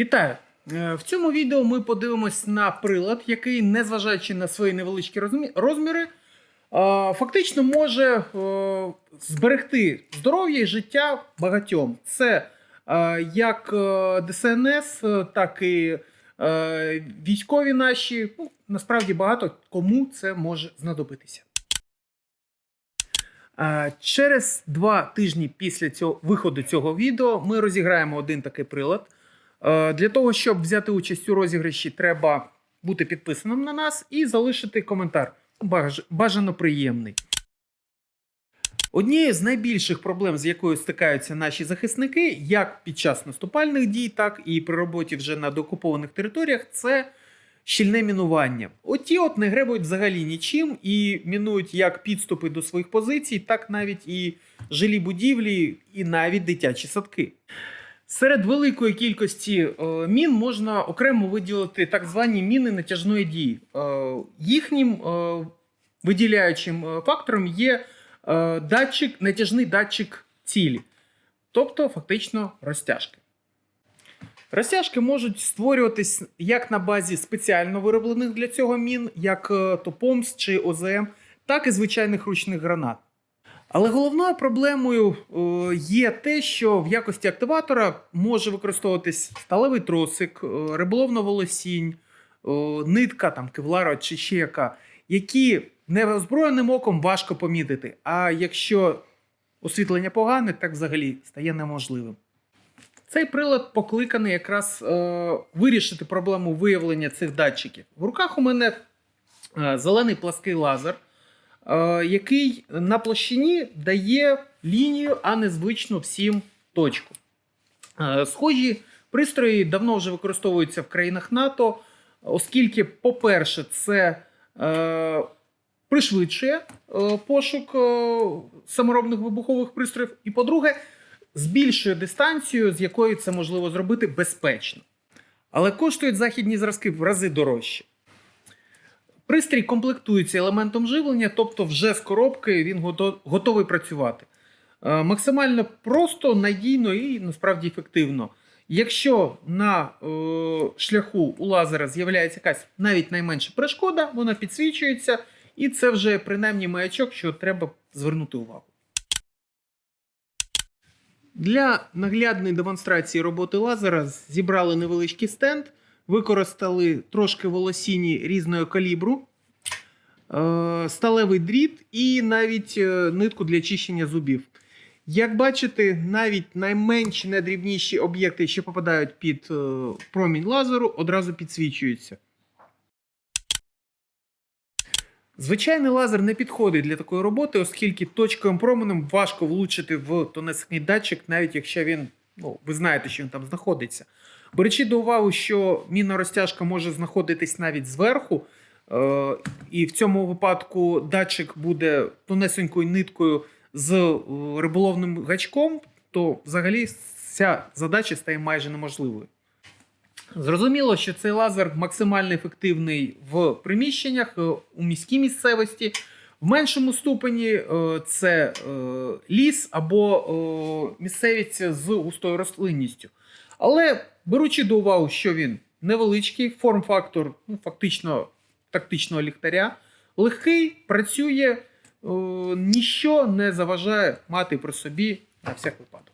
Вітаю! Е, В цьому відео ми подивимось на прилад, який, незважаючи на свої невеличкі розміри, фактично може е, зберегти здоров'я і життя багатьом. Це е, як ДСНС, так і військові наші. Ну, насправді багато кому це може знадобитися. Через два тижні після цього виходу цього відео ми розіграємо один такий прилад. Е, Для того, щоб взяти участь у розіграші, треба бути підписаним на нас і залишити коментар. Баж- Бажано приємний. Однією з найбільших проблем, з якою стикаються наші захисники, як під час наступальних дій, так і при роботі вже на деокупованих територіях, це щільне мінування. Оті от не гребують взагалі нічим і мінують як підступи до своїх позицій, так навіть і жилі будівлі, і навіть дитячі садки. Серед великої кількості е, мін можна окремо виділити так звані міни натяжної дії. Е, їхнім е, виділяючим фактором є датчик, натяжний датчик цілі, тобто фактично розтяжки. Розтяжки можуть створюватись як на базі спеціально вироблених для цього мін, як е, то ПОМС чи ОЗМ, так і звичайних ручних гранат. Але головною проблемою е, є те, що в якості активатора може використовуватись сталевий тросик, е, риболовна волосінь, е, нитка там, кевлара чи ще яка, які неозброєним оком важко помітити. А якщо освітлення погане, так взагалі стає неможливим. Цей прилад покликаний якраз е, вирішити проблему виявлення цих датчиків. В руках у мене зелений плаский лазер, який на площині дає лінію, а не звичну всім точку. Е, схожі пристрої давно вже використовуються в країнах НАТО, оскільки, по-перше, це е, пришвидшує е, пошук е, саморобних вибухових пристроїв, і по-друге, збільшує дистанцію, з якою це можливо зробити безпечно. Але коштують західні зразки в рази дорожче. Пристрій комплектується елементом живлення, тобто вже з коробки він готовий працювати. Е, Максимально просто, надійно і насправді ефективно. Якщо на е, шляху у лазера з'являється якась навіть найменша перешкода, вона підсвічується, і це вже принаймні маячок, що треба звернути увагу. Для наглядної демонстрації роботи лазера зібрали невеличкий стенд, використали трошки волосіні різного калібру, е, сталевий дріт і навіть е, нитку для чищення зубів. Як бачите, навіть найменші, найдрібніші об'єкти, що попадають під е, промінь лазеру, одразу підсвічуються. Звичайний лазер не підходить для такої роботи, оскільки точковим променем важко влучити в тонесний датчик, навіть якщо він, ну, ви знаєте, що він там знаходиться. Беручи до уваги, що мінна розтяжка може знаходитись навіть зверху, е, і в цьому випадку датчик буде тонесенькою ниткою з е, риболовним гачком, то взагалі ця задача стає майже неможливою. Зрозуміло, що цей лазер максимально ефективний в приміщеннях е, у міській місцевості. В меншому ступені е, це е, ліс або е, місцевість з густою рослинністю. Але беручи до уваги, що він невеличкий, форм-фактор, ну, фактично тактичного ліхтаря, легкий, працює, нічого не заважає мати при собі на всяк випадок.